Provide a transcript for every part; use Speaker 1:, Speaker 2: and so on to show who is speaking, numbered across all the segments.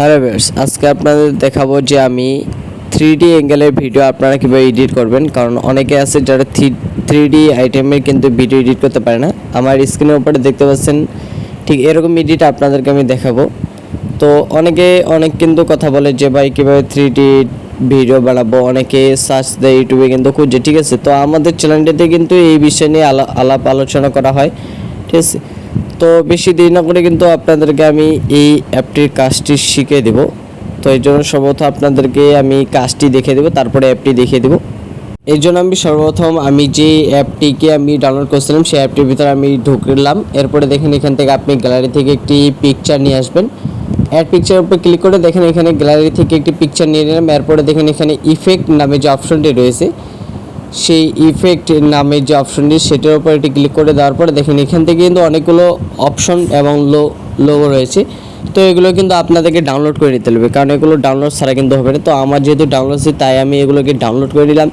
Speaker 1: Hello viewers আজকে আপনাদের দেখাবো যে আমি থ্রি ডি অ্যাঙ্গেলের ভিডিও আপনারা কীভাবে এডিট করবেন, কারণ অনেকে আছে যারা থ্রি ডি আইটেমের কিন্তু ভিডিও এডিট করতে পারে না। আমার স্ক্রিনের উপরে দেখতে পাচ্ছেন, ঠিক এরকম এডিট আপনাদেরকে আমি দেখাবো। তো অনেকে, অনেক কিন্তু কথা বলে যে ভাই কীভাবে থ্রি ডি ভিডিও বানাবো, অনেকে সার্চ দেয় ইউটিউবে কিন্তু খুঁজে, ঠিক আছে? তো আমাদের চ্যানেলটিতে কিন্তু এই বিষয় নিয়ে আলা- আলাপ আলোচনা করা হয়, ঠিক আছে? তো বেশি দেরি না করে কিন্তু আপনাদেরকে আমি এই অ্যাপটির কাজটি শিখিয়ে দেব। তো এই জন্য সর্বপ্রথম আপনাদেরকে আমি কাজটি দেখে দেবো, তারপরে অ্যাপটি দেখিয়ে দেবো। এই জন্য আমি সর্বপ্রথম আমি যে অ্যাপটিকে আমি ডাউনলোড করছিলাম, সেই অ্যাপটির ভিতরে আমি ঢুকলাম। এরপরে দেখেন এখান থেকে আপনি গ্যালারি থেকে একটি পিকচার নিয়ে আসবেন। অ্যাড পিকচারের উপর ক্লিক করে দেখেন এখানে গ্যালারি থেকে একটি পিকচার নিয়ে নিলাম। এরপরে দেখেন এখানে ইফেক্ট নামে যে অপশনটি রয়েছে সেই ইফেক্ট নামে যে অপশনটি সেটার উপর এটি ক্লিক করে দেওয়ার পরে দেখেন, এখান থেকে কিন্তু অনেকগুলো অপশন এবং লো লোগো রয়েছে। তো এগুলো কিন্তু আপনাদেরকে ডাউনলোড করে নিতে হবে, কারণ এগুলো ডাউনলোড ছাড়া কিন্তু হবে না। তো আমার যেহেতু ডাউনলোড আছে তাই আমি এগুলোকে ডাউনলোড করে নিলাম।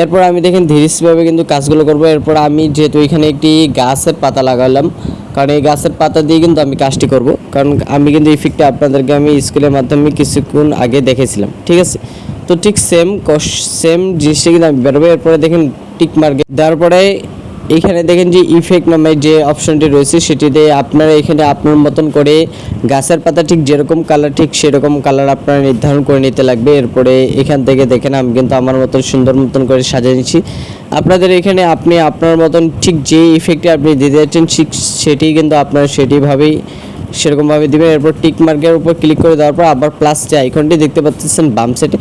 Speaker 1: এরপর আমি দেখেন ধীরেস্থিরভাবে কিন্তু কাজগুলো করব। এরপর আমি যেহেতু এখানে একটি গাছের পাতা লাগালাম, কারণ এই গাছের পাতা দিয়ে কিন্তু আমি কাজটি করব। কারণ আমি কিন্তু ইফেক্টটা আপনাদেরকে আমি স্কুলের মাধ্যমে কিছুক্ষণ আগে দেখেছিলাম, ঠিক আছে? তো ঠিক সেম সেম জিনিসটা কিন্তু আমি বেরোবো। এরপরে দেখেন টিক মার্কে দেওয়ার পরে এইখানে দেখেন যে ইফেক্ট নামে যে অপশনটি রয়েছে, সেটিতে আপনারা এখানে আপনার মতন করে গাছের পাতা ঠিক যেরকম কালার ঠিক সেরকম কালার আপনারা নির্ধারণ করে নিতে লাগবে। এরপরে এখান থেকে দেখেন আমি কিন্তু আমার মতন সুন্দর মতন করে সাজিয়ে নিচ্ছি। আপনাদের এখানে আপনি আপনার মতন ঠিক যে ইফেক্টে আপনি দিতে যাচ্ছেন, ঠিক সেটি কিন্তু আপনারা সেটিভাবেই সেরকমভাবে দিবেন। এরপর টিক মার্কের উপর ক্লিক করে দেওয়ার পর আবার প্লাস যে আইকনটি দেখতে পাচ্ছেন বাম সাইডে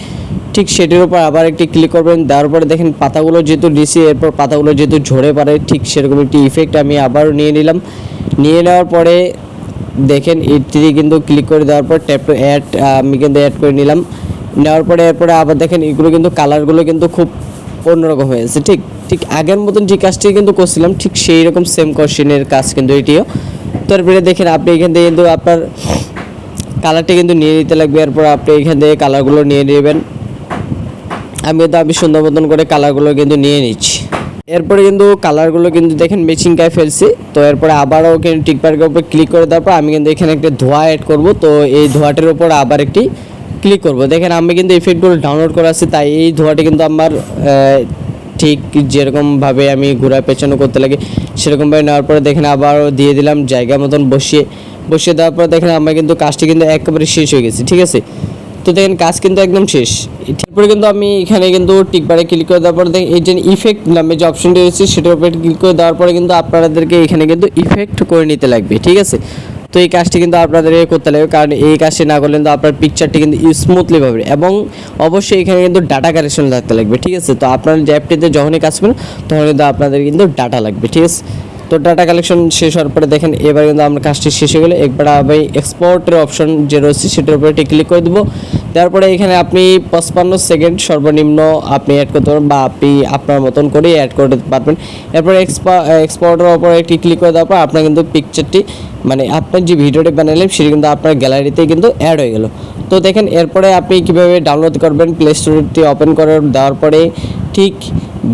Speaker 1: ঠিক সেটির উপর আবার একটি ক্লিক করবেন, দেওয়ার পরে দেখেন পাতাগুলো যেহেতু ডিসি এরপর পাতাগুলো যেহেতু ঝরে পড়ে, ঠিক সেরকম একটি ইফেক্ট আমি আবারও নিয়ে নিলাম। নিয়ে নেওয়ার পরে দেখেন এটি কিন্তু ক্লিক করে দেওয়ার পর ট্যাপ অ্যাড আমি কিন্তু অ্যাড করে নিলাম। নেওয়ার পরে এরপরে আবার দেখেন এগুলো কিন্তু কালারগুলো কিন্তু খুব অন্যরকম হয়েছে ঠিক ঠিক আগের মতন যে কাজটি কিন্তু করছিলাম, ঠিক সেই রকম সেম কোশ্চেনের কাজ কিন্তু এটিও। তারপরে দেখেন আপনি এখান থেকে কিন্তু আপনার কালারটি কিন্তু নিয়ে নিতে লাগবে, এরপর আপনি এখান থেকে কালারগুলো নিয়ে নেবেন। আমি তো আমি সুন্দর মতন করে কালারগুলো কিন্তু নিয়ে নিচ্ছি। এরপরে কিন্তু কালারগুলো কিন্তু দেখেন মেচিং গায়ে ফেলছি। তো এরপরে আবারও কিন্তু টিকপার্কের উপর ক্লিক করে দেওয়ার পর আমি কিন্তু এখানে একটা ধোয়া অ্যাড করব। তো এই ধোয়াটির উপর আবার একটি ক্লিক করব। দেখেন আমি কিন্তু ইফেক্টগুলো ডাউনলোড করে আসছি, তাই এই ধোয়াটি কিন্তু আমার ঠিক যেরকমভাবে আমি ঘোরা পেছনে করতে লাগে, সেরকমভাবে নেওয়ার পরে দেখেন আবারও দিয়ে দিলাম জায়গা মতন বসিয়ে। বসিয়ে দেওয়ার পর দেখেন আমার কিন্তু কাজটি কিন্তু একেবারে শেষ হয়ে গেছে, ঠিক আছে? তো দেখেন, কাজ কিন্তু একদম শেষ। তারপরে কিন্তু আমি এখানে কিন্তু টিকবারে ক্লিক করে দেওয়ার পরে দেখেন, এই যে ইফেক্ট নামে যে অপশনটি রয়েছে, সেটার উপরে ক্লিক করে দেওয়ার পরে কিন্তু আপনাদেরকে এখানে কিন্তু ইফেক্ট করে নিতে লাগবে, ঠিক আছে? তো এই কাজটি কিন্তু আপনাদের করতে লাগবে, কারণ এই কাজটি না করলে কিন্তু আপনার পিকচারটি কিন্তু স্মুথলি পাবে এবং অবশ্যই এখানে কিন্তু ডাটা কালেকশন থাকতে লাগবে, ঠিক আছে? তো আপনার যে অ্যাপটিতে যখনই কাজ করবেন তখন কিন্তু আপনাদের কিন্তু ডাটা লাগবে, ঠিক আছে? তো ডাটা কালেকশন শেষ হওয়ার পরে দেখেন, এবার কিন্তু আমার কাজটি শেষ হয়ে গেলে একবার আমি এক্সপোর্টের অপশন যে রয়েছে, সেটার উপরে ক্লিক করে দেবো। তারপরে এখানে আপনি পঁচপান্ন সেকেন্ড সর্বনিম্ন আপনি অ্যাড করতে পারবেন বা আপনি আপনার মতন করেই অ্যাড করতে পারবেন। এরপরে এক্সপা এক্সপোর্টের ওপরে একটি ক্লিক করে দেওয়ার পর আপনার কিন্তু পিকচারটি মানে আপনার যে ভিডিওটি বানালেন, সেটি কিন্তু আপনার গ্যালারিতে কিন্তু অ্যাড হয়ে গেল। তো দেখেন, এরপরে আপনি কীভাবে ডাউনলোড করবেন প্লে স্টোরটি ওপেন করে দেওয়ার পরে ঠিক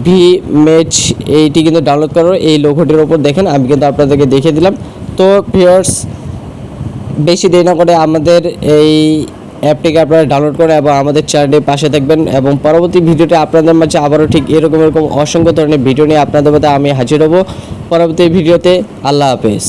Speaker 1: ভি মেচ এইটি কিন্তু ডাউনলোড করার এই লোগোটির ওপর দেখেন, আমি কিন্তু আপনাদেরকে দেখিয়ে দিলাম। তো ভিউয়ার্স বেশি দেরি না করে আমাদের এই অ্যাপটিকে আপনারা ডাউনলোড করে এবং আমাদের চ্যানেলের পাশে থাকবেন এবং পরবর্তী ভিডিওটি আপনাদের মাঝে আবারও ঠিক এরকম এরকম অসংখ্য ধরনের ভিডিও নিয়ে আপনাদের মধ্যে আমি হাজির হব। পরবর্তী ভিডিওতে আল্লাহ হাফেজ।